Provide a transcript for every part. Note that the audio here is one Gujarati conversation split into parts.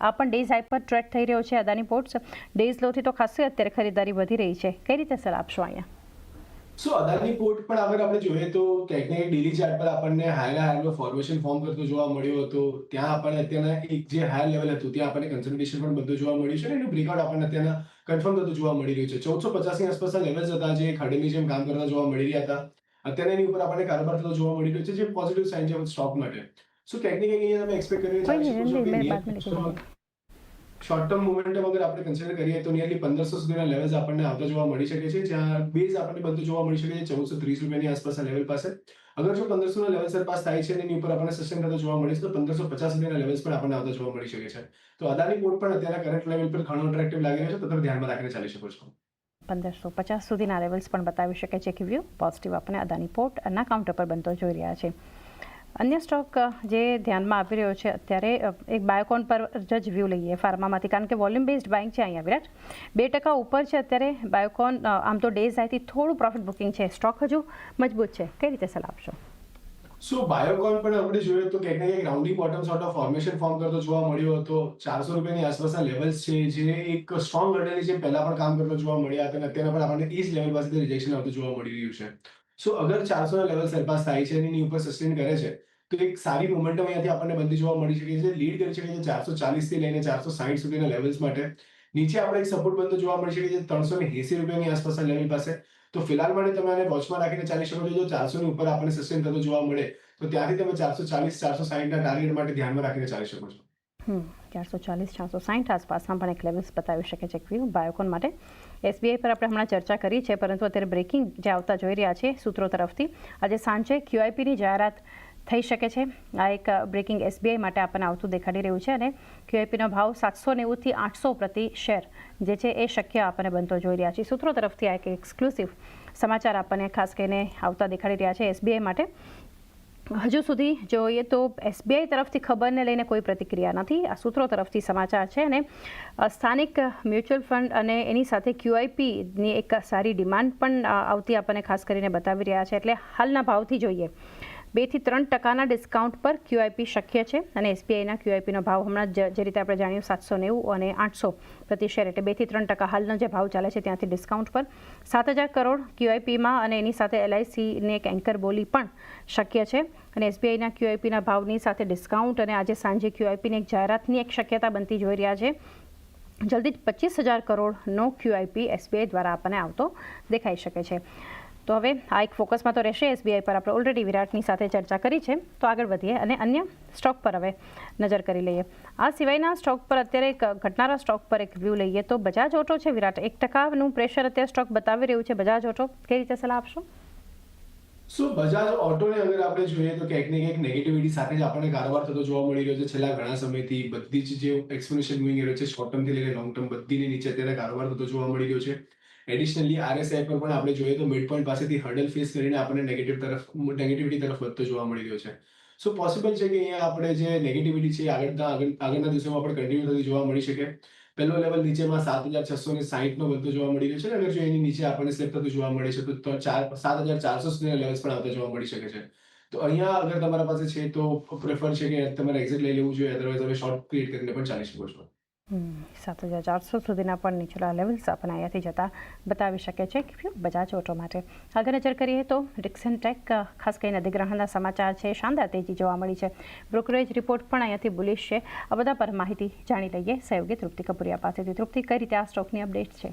આ પણ ડેઝ હાઈ પર ટ્રેડ થઈ રહ્યો છે. અદાની પોર્ટ્સ ડેઝ લોથી તો ખાસી અત્યારે ખરીદારી વધી રહી છે. કઈ રીતે સલાહ આપશો અહીંયા? સો અદાની પોર્ટ પણ અગર આપણે જોઈએ તો ક્યાંક ને ક્યાંક ડેલી ચાર્ટ પર આપણને હાયર હાયર ફોર્મેશન ફોર્મ કરતો જોવા મળ્યો હતો. ત્યાં આપણને અત્યારના એક જે હાયર લેવલ હતું, ત્યાં આપણને કન્સલ્ટેશન પણ બધું જોવા મળ્યું છે અને એનું બ્રેકઆઉટ આપણને અત્યારના કન્ફર્મ થતું જોવા મળી રહ્યું છે. ચૌદસો પચાસની આસપાસના લેવલ્સ હતા જે ખાડીની જેમ કામ કરતા જોવા મળી રહ્યા હતા. અત્યારે એની ઉપર આપણને કારોબાર થતો જોવા મળી રહ્યો છે, જે પોઝિટિવ સાઇન છે સ્ટોક માટે. સો टेक्निकली ये ક્યાંક एक्सपेक्ट कर रहे નહીં, કે મેં બાદમાં લખી near- શોર્ટ ટર્મ મોમેન્ટમ અગર આપણે કન્સિડર કરીએ તો નિયરલી પંદરસો સુધીના લેવલ્સ આપણને આવતા જોવા મળી શકે છે જ્યાં બેઝ આપણને બધું જોવા મળી શકે છે ચૌદસો ત્રીસ રૂપિયાની આસપાસના લેવલ પાસે અગર જો પંદરસો ના લેવલ સરપાસ થાય છે એની ઉપર આપણને સસ્ટેન થતો જોવા મળે છે તો પંદરસો પચાસ સુધીના લેવલ્સ પણ આપણને આવતા જોવા મળી શકે છે તો અદાની પોર્ટ પણ અત્યારે કરંટ લેવલ પર ઘણો અટ્રેક્ટિવ લાગી રહ્યો છે તો તમે ધ્યાનમાં રાખીને ચાલી શકો છો પંદરસો પચાસ સુધીના લેવલ્સ પણ બતાવી શકે છે કે વ્યૂ પોઝિટિવ આપણે અદાની પોર્ટના કાઉન્ટર પર બનતો જોઈ રહ્યા છે અન્ય સ્ટોક જે ધ્યાનમાં આવી રહ્યો છે અત્યારે એક બાયોકોન પર જ વ્યૂ લઈએ ફાર્મામાંથી. કારણ કે વોલ્યુમ બેઝડ બાઇંગ છે અહીંયા વિરાટ. બે ટકા ઉપર છે અત્યારે બાયોકોન આમ તો ડેઝ આઈથી થોડું પ્રોફિટ બુકિંગ છે. સ્ટોક હજુ મજબૂત છે. કઈ રીતે સલાહ આપશો? સો બાયોકોન પણ આપણે જોઈએ તો કંઈક ને કંઈક rounding bottom sort of formation form કરતો જોવા મળ્યો હતો. ચારસો રૂપિયાની આસપાસના લેવલ્સ છે જે એક સ્ટ્રોંગ હર્ડલની જેમ પહેલા પણ કામ કરતો જોવા મળ્યા હતા અને અત્યારે પણ આપણને એ જ લેવલ પાસેથી રિજેક્શન આવતું જોવા મળી રહ્યું છે. સો અગર ચારસો લેવલ સરપાસ થાય છે એની ઉપર સસ્ટેન કરે છે, તો એક સારી મોમેન્ટમ અહીંયાથી આપણને બધી જોવા મળી શકે છે. લીડ કરી શકે છે ચારસો ચાલીસથી લઈને ચારસો સાઠ સુધીના લેવલ્સ માટે. નીચે આપણે એક સપોર્ટ બંધ જોવા મળી શકે છે ત્રણસો ને એસી રૂપિયાની આસપાસના લેવલ પાસે. તો ફિલહાલ માટે તમે આને વોચમાં રાખીને ચાલી શકો છો. જો ચારસો ની ઉપર આપણને સસ્ટેન થતો જોવા મળે, તો ત્યાંથી તમે ચારસો ચાલીસ, ચારસો સાઠના ટાર્ગેટ માટે ધ્યાનમાં રાખીને ચાલી શકો છો. ચારસો ચાલીસ, ચારસો સાઠ આસપાસમાં પણ એક લેવલ્સ બતાવી શકે છે વ્યૂ બાયોકોન માટે. એસબીઆઈ પર આપણે હમણાં ચર્ચા કરી છે, પરંતુ અત્યારે બ્રેકિંગ જે આવતા જોઈ રહ્યા છે સૂત્રો તરફથી. આજે સાંજે ક્યુઆઈપીની જાહેરાત થઈ શકે છે. આ એક બ્રેકિંગ એસબીઆઈ માટે આપણને આવતું દેખાડી રહ્યું છે અને ક્યુઆઈપીનો ભાવ સાતસો નેવુંથી આઠસો પ્રતિ શેર, જે છે એ શક્ય આપણને બનતો જોઈ રહ્યા છે. સૂત્રો તરફથી આ એક એક્સક્લુસિવ સમાચાર આપણને ખાસ કરીને આવતા દેખાડી રહ્યા છે એસબીઆઈ માટે. હજુ સુધી જોઈએ તો એસબીઆઈ તરફથી ખબરને લઈને કોઈ પ્રતિક્રિયા નથી. આ સૂત્રો તરફથી સમાચાર છે અને સ્થાનિક મ્યુચ્યુઅલ ફંડ અને એની સાથે ક્યુઆઈપીની એક સારી ડિમાન્ડ પણ આવતી આપણને ખાસ કરીને બતાવી રહ્યા છે. એટલે હાલના ભાવથી જોઈએ. બેથી ત્રણ ટકાના ડિસ્કાઉન્ટ પર ક્યુઆઈપી શક્ય છે અને એસબીઆઈના ક્યુઆઈપીનો ભાવ હમણાં જે રીતે આપણે જાણ્યું સાતસો નેવું અને આઠસો પ્રતિ શેર એટલે બેથી ત્રણ ટકા હાલનો જે ભાવ ચાલે છે ત્યાંથી ડિસ્કાઉન્ટ પર સાત હજાર કરોડ ક્યુઆઈપીમાં અને એની સાથે એલઆઈસીની એક એન્કર બોલી પણ શક્ય છે. અને એસબીઆઈના ક્યુઆઈપીના ભાવની સાથે ડિસ્કાઉન્ટ અને આજે સાંજે ક્યુઆઈપીની એક જાહેરાતની એક શક્યતા બનતી જોઈ રહ્યા છે. જલ્દી જ પચીસ હજાર કરોડનો ક્યુઆઈપી એસબીઆઈ દ્વારા આપણને આવતો દેખાઈ શકે છે. તો હવે આ એક ફોકસમાં તો રહેશે એસબીઆઈ પર. આપણે ઓલરેડી વિરાટની સાથે ચર્ચા કરી છે. તો આગળ વધીએ અને અન્ય સ્ટોક પર હવે નજર કરી લઈએ. આ સિવાયના સ્ટોક પર અત્યારે એક ઘટનારા સ્ટોક પર એક વ્યૂ લઈએ તો બજાજ ઓટો છે વિરાટ. એક ટકાનું પ્રેશર અત્યારે સ્ટોક બતાવી રહ્યું છે બજાજ ઓટો કઈ રીતે સલાહ આપશો? સો બજાજ ઓટોને અગર આપણે જોઈએ તો ક્યાંક ને ક્યાંક નેગેટિવિટી સાથે જ આપણને કારોબાર થતો જોવા મળી રહ્યો છે. છેલ્લા ઘણા સમયથી બધી જ જે એક્સપ્લેનેશન મૂવિંગ રહ્યો છે શોર્ટ ટર્મથી લઈને લોંગ ટર્મ બધીની નીચે અત્યારે કારોબાર થતો જોવા મળી રહ્યો છે. એડિશનલી આરએસઆઈ પર પણ આપણે જોઈએ તો મિડ પોઈન્ટ પાસેથી હર્ડલ ફેસ કરીને આપણને નેગેટિવ તરફ નેગેટિવિટી તરફ વધતો જોવા મળી રહ્યો છે. સો પોસિબલ છે કે અહીંયા આપણે જે નેગેટિવિટી છે આગળના, આગળ, આગળના દિવસોમાં પણ કન્ટિન્યુ થતી જોવા મળી શકે. પહેલો લેવલ નીચેમાં સાત હજાર છસો ને સાહીઠનો વધતો જોવા મળી રહ્યો છે અને જો એની નીચે આપણને સ્લેપ થતું જોવા મળે છે, તો તો, ચાર, સાત હજાર ચારસો સુધીના લેવલ્સ પણ આવતા જોવા મળી શકે છે. તો અહીંયા અગર તમારા પાસે છે તો પ્રેફર છે કે તમારે એક્ઝિટ લઈ લેવું જોઈએ અદરવાઇઝ તમે શોર્ટ ક્રિએટ કરીને પણ ચાલી શકો છો. સાત હજાર ચારસો સુધીના પણ નીચલા લેવલ્સ અહીંયાથી જતા બતાવી શકે છે કે બજાજ ઓટો માટે. આગળ નજર કરીએ તો ડિક્સન ટેક ખાસ કરીને અધિગ્રહણના સમાચાર છે, શાનદાર તેજી જોવા મળી છે. બ્રોકરેજ રિપોર્ટ પણ અહીંયાથી બુલિશ છે. આ બધા પર માહિતી જાણી લઈએ. સહયોગી તૃપ્તિ કપૂરિયા પાસેથી. તૃપ્તિ, કઈ રીતે આ સ્ટોકની અપડેટ છે?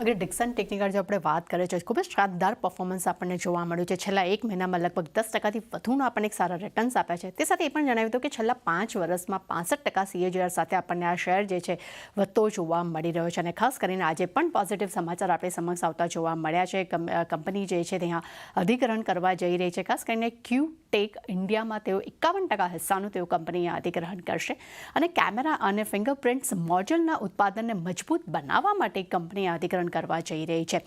અગર ડિક્સન ટેકનિકલ જો આપણે વાત કરીએ છીએ, ખૂબ જ શાનદાર પરફોર્મન્સ આપણને જોવા મળ્યું છે. છેલ્લા એક મહિનામાં લગભગ દસ ટકાથી વધુનો આપણને એક સારા રિટર્ન્સ આપ્યા છે. તે સાથે એ પણ જણાવ્યું હતું કે છેલ્લા પાંચ વર્ષમાં પાસઠ ટકા સીએજીઆર સાથે આપણને આ શેર જે છે, વધતો જોવા મળી રહ્યો છે. અને ખાસ કરીને આજે પણ પોઝિટિવ સમાચાર આપણે સમક્ષ આવતા જોવા મળ્યા છે. કંપની જે છે ત્યાં અધિકરણ કરવા જઈ રહી છે. ખાસ કરીને ક્યુ ટેક ઇન્ડિયામાં તેઓ એકાવન ટકા હિસ્સાનું તેઓ કંપની અધિગ્રહણ કરશે. અને કેમેરા અને ફિંગરપ્રિન્ટ્સ મોડ્યુલના ઉત્પાદનને મજબૂત બનાવવા માટે કંપનીએ અધિગ્રહણ અધિગ્રહણ કરવા જઈ રહી છે.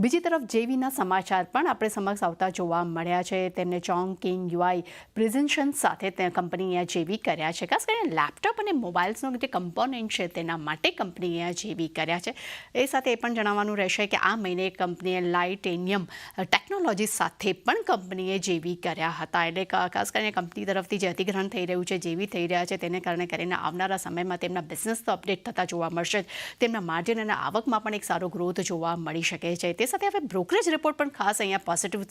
બીજી તરફ જેવીના સમાચાર પણ આપણે સમક્ષ આવતા જોવા મળ્યા છે. તેમને ચોંગ કિંગ યુઆઈ પ્રેઝન્શન સાથે તે કંપનીએ જેવી કર્યા છે. ખાસ કરીને લેપટોપ અને મોબાઈલ્સનો જે કમ્પોનન્ટ છે તેના માટે કંપનીએ જેવી કર્યા છે. એ સાથે એ પણ જણાવવાનું રહેશે કે આ મહિને કંપનીએ લાઇટેનિયમ ટેકનોલોજી સાથે પણ કંપનીએ જેવી કર્યા હતા. એટલે ખાસ કરીને કંપની તરફથી જે અધિગ્રહણ થઈ રહ્યું છે, જેવી થઈ રહ્યા છે, તેને કારણે કરીને આવનારા સમયમાં તેમના બિઝનેસ તો અપડેટ થતા જોવા મળશે તેમના માર્જિન અને આવકમાં પણ એક સારો ગ્રોથ જોવા મળી શકે છે. તે સાથે હવે બ્રોકરેજ રિપોર્ટ પણ ખાસ અહીંયા પોઝિટિવ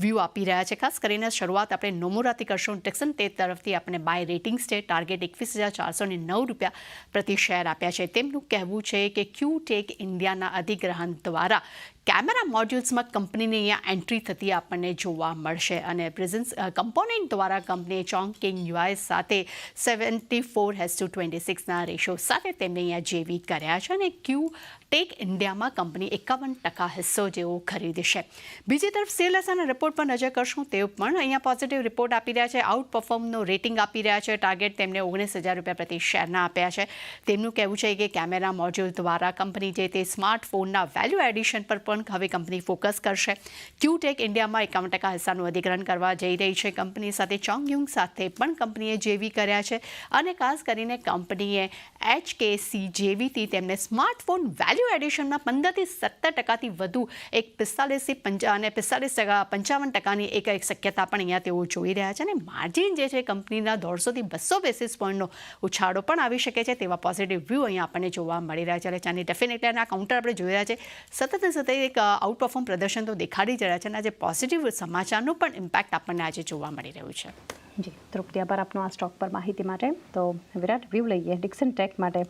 વ્યૂ આપી રહ્યા છે. ખાસ કરીને શરૂઆત આપણે નોમોરાથી કરશું. ટેક્સન તે તરફથી આપણે બાય રેટિંગ્સ છે. ટાર્ગેટ એકવીસ હજાર ચારસો ને નવ રૂપિયા પ્રતિ શેર આપ્યા છે. તેમનું કહેવું છે કે ક્યુ ટેક ઇન્ડિયાના અધિગ્રહણ દ્વારા કેમેરા મોડ્યુલ્સમાં કંપનીની અહીંયા એન્ટ્રી થતી આપણને જોવા મળશે અને પ્રેઝન્સ કમ્પોનેન્ટ દ્વારા કંપનીએ ચોંગ કિંગ યુઆઈ સાથે સેવન્ટી ફોર હેસ ટુ ટ્વેન્ટી સિક્સના રેશિયો સાથે તેમને અહીંયા જેવી કર્યા છે અને ક્યુ ટેક ઇન્ડિયામાં કંપની એકાવન ટકા હિસ્સો જેવો ખરીદશે. બીજી તરફ સેલસાના રિપોર્ટ પર નજર કરશું તેઓ પણ અહીંયા પોઝિટિવ રિપોર્ટ આપી રહ્યા છે આઉટ પરફોર્મનો રેટિંગ આપી રહ્યા છે ટાર્ગેટ તેમને ઓગણીસ હજાર રૂપિયા પ્રતિ શેરના આપ્યા છે. તેમનું કહેવું છે કે કેમેરા મોડ્યુલ દ્વારા કંપની જે તે સ્માર્ટફોનના વેલ્યુ એડિશન પર પણ હવે કંપની ફોકસ કરશે. ક્યુટેક ઇન્ડિયામાં એકાવન ટકા હિસ્સાનું અધિગ્રહણ કરવા જઈ રહી છે. કંપની સાથે ચોંગયુંગ સાથે પણ કંપનીએ જેવી કર્યા છે અને ખાસ કરીને કંપનીએ એચકેસી જેવીથી તેમને સ્માર્ટફોન વેલ્યુ એડિશનમાં પંદરથી સત્તર ટકાથી વધુ, એક પિસ્તાલીસથી પંચા, અને પિસ્તાલીસ ટકા, પંચાવન ટકાની એક એક શક્યતા પણ અહીંયા તેઓ જોઈ રહ્યા છે. અને માર્જિન જે છે કંપનીના દોઢસોથી બસો બેસિસ પોઈન્ટનો ઉછાળો પણ આવી શકે છે તેવા પોઝિટિવ વ્યૂ અહીંયા આપણને જોવા મળી રહ્યા છે. એટલે ચાની ડેફિનેટલી આ કાઉન્ટર આપણે જોઈ રહ્યા છે. સતત સતત એક આઉટ પરફોર્મ પ્રદર્શન તો દેખાડી જ રહ્યા છે અને આજે પોઝિટિવ સમાચારનો પણ ઇમ્પેક્ટ આપણને આજે જોવા મળી રહ્યું છે. જી, તૃપ્તિ, આભાર આપનો આ સ્ટોક પર માહિતી માટે. તો વિરાટ વ્યૂ લઈએ ડિક્સન ટેક માટે.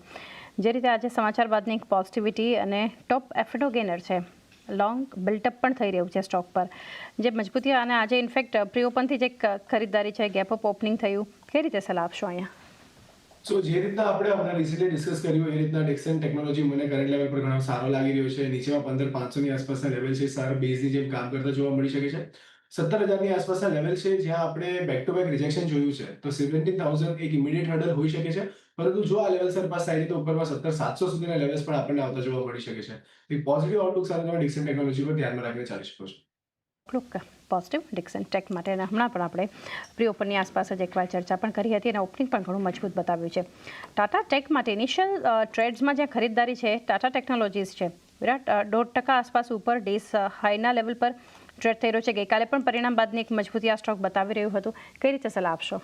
જે રીતે આજે સમાચાર બાદની એક પોઝિટિવિટી અને ટોપ એફડો ગેનર છે. લોંગ બિલ્ટઅપ પણ થઈ રહ્યું છે સ્ટોક પર. જે મજબૂતી અને આજે ઇનફેક્ટ પ્રી ઓપનથી જે ખરીદદારી છે ગેપ અપ ઓપનિંગ થયું. કઈ રીતે સલાહ આપશો અહીંયા? સો જે રીતના આપણે હમણાં રિસેન્ટલી ડિસ્કસ કર્યું, એ રીતના ડિક્સન ટેકનોલોજી મને કરંટ લેવલ પર ઘણો સારો લાગી રહ્યો છે. નીચેમાં પંદર પાંચસોની આસપાસના લેવલ છે. સારા બેઝની જેમ કામ કરતા જોવા મળી શકે છે. સત્તર હજારની આસપાસના લેવલ છે, જ્યાં આપણે બેક ટુ બેક રિજેક્શન જોયું છે. તો સેવન્ટીન થાઉઝન્ડ એક ઇમિડિયેટ હર્ડર હોઈ શકે છે. પરંતુ જો આ લેવલ સર પાસ થાય તો ઉપરમાં સત્તર સાતસો સુધીના લેવલ્સ પણ આપણને આવતા જોવા મળી શકે છે. એક પોઝિટિવ આઉટલુક સાથે તમે ડિક્સન ટેકનોલોજી પર ધ્યાનમાં રાખીને ચાલી શકો છો. પોઝિટિવ ડિક્સન ટેક માટે હમણાં પણ આપણે પ્રી ઓપનની આસપાસ જ એકવાર ચર્ચા પણ કરી હતી અને ઓપનિંગ પણ ઘણું મજબૂત બતાવ્યું છે. ટાટા ટેક માટે ઇનિશિયલ ટ્રેડ્સમાં જ્યાં ખરીદદારી છે ટાટા ટેકનોલોજીસ છે. વિરાટ દોઢ ટકા આસપાસ ઉપર ડેસ હાઈના લેવલ પર ટ્રેડ થઈ રહ્યો છે. ગઈકાલે પણ પરિણામ બાદની એક મજબૂતી આ સ્ટોક બતાવી રહ્યું હતું. કઈ રીતે સલાહ આપશો?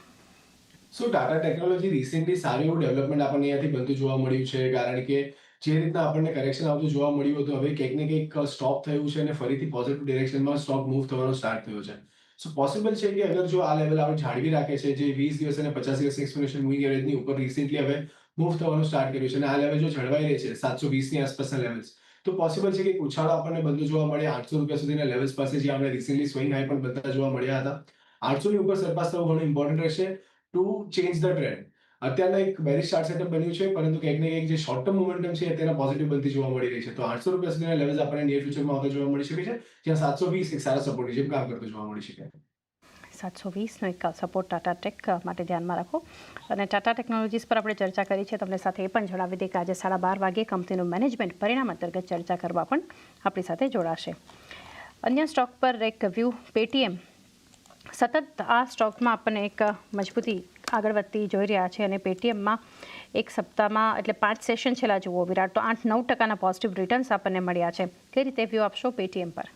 સો ટાટા ટેકનોલોજી રિસેન્ટલી સારું એવું ડેવલપમેન્ટ આપણને અહીંયાથી બનતું જોવા મળ્યું છે. કારણ કે જે રીતના આપણને કરેક્શન આવતું જોવા મળ્યું હતું, હવે કંઈક ને કંઈક સ્ટોપ થયું છે અને ફરીથી પોઝિટિવ ડિરેક્શનમાં સ્ટોક મૂવ થવાનો સ્ટાર્ટ થયો છે. સો પોસિબલ છે કે અગર જો આ લેવલ આપણે જાળવી રાખે છે, જે વીસ દિવસ અને પચાસ દિવસ એક્સપ્લેનેશન મૂવિંગ એવરેજની ઉપર રિસેન્ટલી હવે મૂવ થવાનું સ્ટાર્ટ કર્યું છે અને આ લેવલ જો જળવાઈ રહે છે, સાતસો વીસની આસપાસના લેવલ્સ તો પોસિબલ છે કે ઉછાળો આપણને બધું જોવા મળે આઠસો રૂપિયા સુધીના લેવલ્સ પાસે જે આપણે રિસેન્ટલી સ્વિંગ હાઈ પણ બધા જોવા મળ્યા હતા. આઠસોની ઉપર સરપાસ થવું ઘણું ઇમ્પોર્ટન્ટ રહેશે. ટુ ચેન્જ ધ ટ્રેન્ડ અત્યારના એક બેરિશ ચાર્ટ સેટઅપ બન્યું છે, પરંતુ કંઈક ને કંઈક જે શોર્ટ ટર્મ મોમેન્ટમ છે અત્યારે પોઝિટિવ બનતી જોવા મળી રહી છે. તો આઠસો રૂપિયા સુધીના લેવલ્સ આપણને નિયર ફ્યુચરમાં આવતા જોવા મળી શકે છે, જ્યાં સાતસો વીસ એક સારા સપોર્ટની જેમ કામ કરતો જોવા મળી શકે. સાતસો વીસનો એક સપોર્ટ ટાટા ટેક માટે ધ્યાનમાં રાખો. અને ટાટા ટેકનોલોજીસ પર આપણે ચર્ચા કરી છે, તમને સાથે એ પણ જણાવી દઈએ કે આજે સાડા બાર વાગે કંપનીનું મેનેજમેન્ટ પરિણામ અંતર્ગત ચર્ચા કરવા પણ આપણી સાથે જોડાશે. અન્ય સ્ટોક પર એક વ્યૂ પેટીએમ સતત આ સ્ટોકમાં આપણને એક મજબૂતી આગળ વધતી જોઈ રહ્યા છે અને પેટીએમમાં એક સપ્તાહમાં એટલે પાંચ સેશન છેલ્લા જુઓ વિરાટ. તો આઠ નવ ટકાના પોઝિટિવ રિટર્ન્સ આપણને મળ્યા છે. કઈ રીતે વ્યૂ આપશો પેટીએમ પર?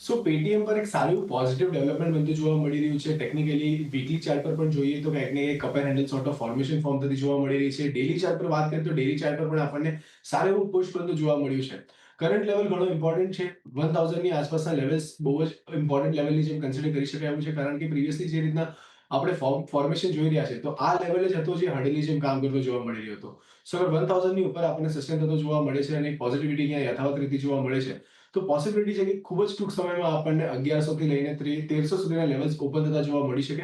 સો પેટીએમ પર એક સારું પોઝિટિવ ડેવલપમેન્ટ બનતું જોવા મળી રહ્યું છે. ટેકનિકલી વીકલી ચાર્ટ પર પણ જોઈએ તો કંઈક ને કંઈક cup handle sort of formation form થતી જોવા મળી રહી છે. ડેલી ચાર્ટ પર વાત કરીએ તો ડેલી ચાર્ટ પર પણ આપણને સારું એવું પુશ બનતું જોવા મળ્યું છે. કરંટ લેવલ ઘણો ઇમ્પોર્ટન્ટ છે. વન થાઉઝન્ડની આસપાસના લેવલ્સ બહુ જ ઇમ્પોર્ટન્ટ લેવલની જેમ કન્સિડર કરી શકાય એવું છે. કારણ કે પ્રીવિયસલી જે રીતના આપણે ફોર્મ ફોર્મેશન જોઈ રહ્યા છે, તો આ લેવલે જ હતો જે હડલની જેમ કામ કરતો જોવા મળી રહ્યો હતો. સો અગર વન થાઉઝન્ડની ઉપર આપણને સસ્ટેન થતો જોવા મળે છે અને પોઝિટિવિટી અહીંયા યથાવત રીતે જોવા મળે છે, તો પોસિબિલિટી છે કે ખૂબ જ ટૂંક સમયમાં આપણને અગિયારસો થી લઈને ત્રે- તેરસો સુધીના લેવલ્સ ઓપન થતા જોવા મળી શકે.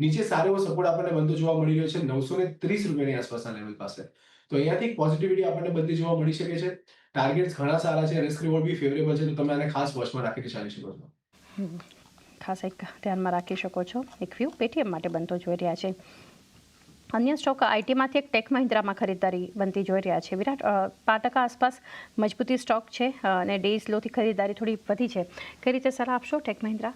નીચે સારો એવો સપોર્ટ આપણને બનતો જોવા મળી રહ્યો છે નવસો ને ત્રીસ રૂપિયાની આસપાસના લેવલ પાસે. તો અહીંયાથી પોઝિટિવિટી આપણને બનતી જોવા મળી શકે છે. ટાર્ગેટ્સ ઘણા સારા છે રિસ્ક રિવોર્ડ બી ફેવરેબલ છે, તો તમે આને ખાસ વોચમાં રાખીને ચાલી શકો છો. ખાસ એક ધ્યાનમાં રાખી શકો છો. એક વ્યૂ પેટીએમ માટે બનતો જોઈ રહ્યા છે. અન્ય સ્ટોક આઈટીમાંથી એક ટેક મહિન્દ્રામાં ખરીદારી બનતી જોઈ રહ્યા છે. વિરાટ પાંચ ટકા આસપાસ મજબૂતી સ્ટોક છે અને ડેઝ લોથી ખરીદારી થોડી વધી છે. કઈ રીતે સલાહ આપશો ટેક મહિન્દ્રા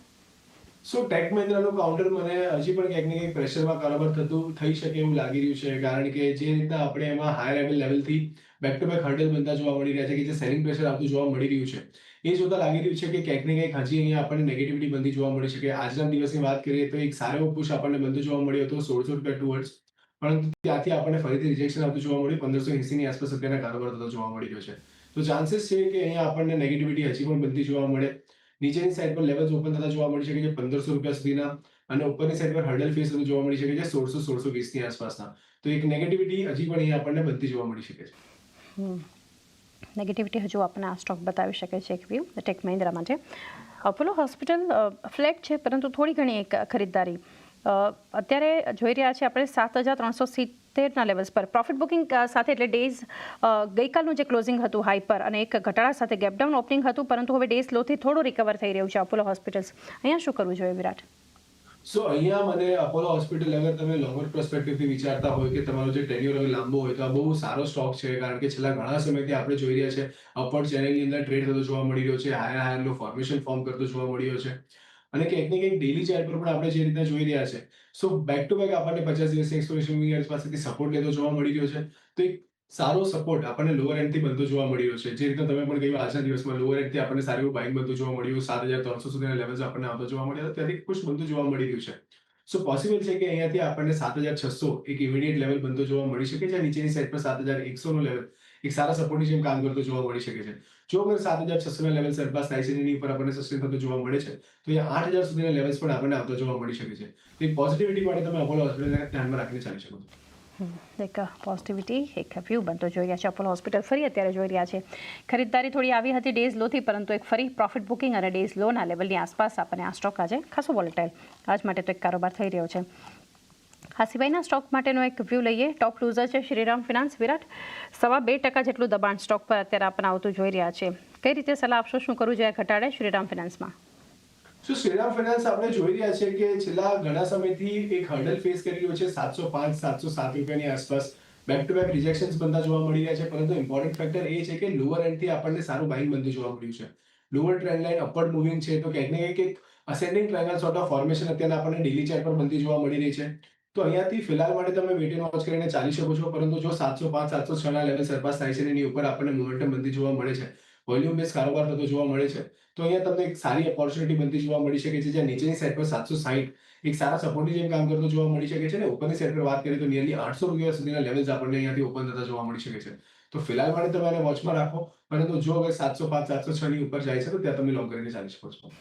સો ટેક મહિન્દ્રાનું કાઉન્ટર મને હજી પણ ક્યાંક ને ક્યાંક પ્રેશરમાં કારોબાર થતું થઈ શકે એવું લાગી રહ્યું છે. કારણ કે જે રીતના આપણે એમાં હાઈ લેવલ લેવલથી બેક ટુ બેક હર્ડલ બનતા જોવા મળી રહ્યા છે કે જે સેલિંગ પ્રેશર આવતું જોવા મળી રહ્યું છે. એ જોતા લાગી રહ્યું છે કે ક્યાંક ને ક્યાંક હજી અહીંયા આપણને નેગેટિવિટી બનતી જોવા મળી શકે. આજના દિવસની વાત કરીએ તો એક સારો પુશ આપણને બનતો જોવા મળ્યો હતો સોળસો રૂપિયા ટુવર્ડ્સ પરંતુ ત્યાંથી આપણને ફરીથી રિજેક્શન આવતું જોવા મળ્યું. પંદરસો એંસીની આસપાસ રૂપિયાના કારોબાર થતો જોવા મળી રહ્યો છે. તો ચાન્સીસ છે કે અહીંયા આપણને નેગેટિવિટી હજી પણ બનતી જોવા મળે. નીચેની સાઈડ પર લેવલ્સ ઓપન થતા જોવા મળી શકે છે પંદરસો રૂપિયા સુધીના અને ઉપરની સાઈડ પર હર્ડલ ફેસ જોવા મળી શકે છે સોળસો સોળસો વીસની આસપાસના. તો એક નેગેટિવિટી હજી પણ અહીંયા આપણને બનતી જોવા મળી શકે છે. નેગેટિવિટી હજુ આપણને આ સ્ટોક બતાવી શકે છે એક વ્યૂ ટેક મહિન્દ્રા માટે. અપોલો હોસ્પિટલ ફ્લેટ છે, પરંતુ થોડી ઘણી એક ખરીદદારી. અત્યારે જોઈ રહ્યા છે આપણે સાત હજાર ત્રણસો સિત્તેરના લેવલ્સ પર. પ્રોફિટ બુકિંગ સાથે એટલે ડેઝ ગઈકાલનું જે ક્લોઝિંગ હતું હાઈ પર, અને એક ઘટાડા સાથે ગેપડાઉન ઓપનિંગ હતું, પરંતુ હવે ડેઝ લોથી થોડું રિકવર થઈ રહ્યું છે અપોલો હોસ્પિટલ્સ અહીંયા શું કરવું જોઈએ, વિરાટ? સો અહીંયા મને અપોલો હોસ્પિટલ અગર તમે લોંગર પર્સપેક્ટિવથી વિચારતા હોય કે તમારો જે ટેન્યુર હવે લાંબો હોય, તો આ બહુ સારો સ્ટોક છે, કારણ કે છેલ્લા ઘણા સમયથી આપણે જોઈ રહ્યા છે અપવર્ડ ચેનલની અંદર ટ્રેડ થતો જોવા મળી રહ્યો છે higher higher low formation form કરતો જોવા મળ્યો છે. અને ક્યાંક ને ક્યાંક ડેલી ચાર્ટ પર પણ આપણે જે રીતના જોઈ રહ્યા છે. સો બેક ટુ બેક આપણને પચાસ દિવસની એક્સપ્લોરેશન પાસેથી સપોર્ટ લેતો જોવા મળી રહ્યો છે. તો એક સારો સપોર્ટ આપણને લોઅર એન્ડથી બનતો જોવા મળ્યો છે. જે રીતે તમે પણ કહ્યું આજના દિવસમાં લોઅર એન્ડથી આપણને સારું એવું બાઇંગ બનતું જોવા મળ્યું. સાત હજાર ત્રણસો સુધીના લેવલ્સ આપણને આવતો જોવા મળ્યા. હતા ત્યાંથી ખુશ બનતું જોવા મળી રહ્યું છે. સો પોસિબલ છે કે અહીંયાથી આપણને સાત હજાર છસો એક ઇમિડિયેટ લેવલ બનતો જોવા મળી શકે છે નીચેની સાઈડ પર સાત હજાર એકસો નો લેવલ એક સારા સપોર્ટની જેમ કામ કરતો જોવા મળી શકે છે. જો અગર સાત હજાર છસો ના લેવલ સરપાસ થાય છે એની ઉપર આપણને સસ્ટેન થતો જોવા મળે છે, તો અહીંયા આઠ હજાર સુધીના લેવલ્સ પણ આપણને આવતો જોવા મળી શકે છે. તો પોઝિટિવિટી માટે તમે અપોલો હોસ્પિટલને ધ્યાનમાં રાખીને ચાલી શકો છો. એક પોઝિટિવિટી એક વ્યૂ બનતો જોઈ રહ્યા છે. અપોલો હોસ્પિટલ ફરી અત્યારે જોઈ રહ્યા છે. ખરીદદારી થોડી આવી હતી ડેઝ લોથી, પરંતુ એક ફરી પ્રોફિટ બુકિંગ અને ડેઝ લોના લેવલની આસપાસ આપણને આ સ્ટોક આજે ખાસો વોલેટાઇલ આજ માટે તો એક કારોબાર થઈ રહ્યો છે. આ સિવાયના સ્ટોક માટેનો એક વ્યૂ લઈએ. ટોપ લૂઝર છે શ્રીરામ ફિનાન્સ વિરાટ. સવા બે ટકા જેટલું દબાણ સ્ટોક પર અત્યારે આપણને આવતું જોઈ રહ્યા છે. કઈ રીતે સલાહ આપશો? શું કરવું જોઈએ? ઘટાડે શ્રીરામ ફિનાન્સમાં શું શ્રીરામ ફાઇનાન્સ આપણે જોઈ રહ્યા છે કે છેલ્લા ઘણા સમયથી એક હર્ડલ ફેસ કરી રહ્યો છે સાતસો પાંચ, સાતસો સાત રૂપિયાની આસપાસ. બેક ટુ બેક રિજેક્શન્સ બનતા જોવા મળી રહ્યા છે, પરંતુ ઇમ્પોર્ટન્ટ ફેક્ટર એ છે કે લોઅર એન્ડથી આપણને સારું બાઇંગ બનતું જોવા મળ્યું છે. Lower trend line upward moving છે, તો ક્યાંક ને ક્યાંક એક ascending triangle sort of formation અત્યારે આપણને ડેલી ચાર્ટ પર બનતી જોવા મળી રહી છે. તો અહીંયાથી ફિલહાલ માટે તમે વેટ એન્ડ વોચ કરીને ચાલી શકો છો, પરંતુ જો સાતસો પાંચ, સાતસો છ ના લેવલ સરપાસ થાય છે, એની ઉપર આપણને મોમેન્ટમ બનતી જોવા મળે છે. વોલ્યુમ બેઝ કારોબાર થતો જોવા મળે છે. તો અહીંયા તમને એક સારી ઓપોર્ચ્યુનિટી બનતી જોવા મળી શકે છે, જ્યાં નીચેની સાઈડ પર સાતસો સાઈઠ એક સારા સપોર્ટની જેમ કામ કરતો જોવા મળી શકે છે ને ઉપરની સાઈડ પર વાત કરીએ તો નિયરલી આઠસો રૂપિયા સુધીના લેવલ્સ આપણને અહીંયાથી ઓપન થતા જોવા મળી શકે છે. તો ફિલહાલ માટે તમે આને વોચમાં રાખો, પરંતુ જો અગર સાતસો પાંચ, સાતસો છ ની ઉપર જાય છે તો ત્યાં તમે લોંગ કરીને ચાલી શકો છો.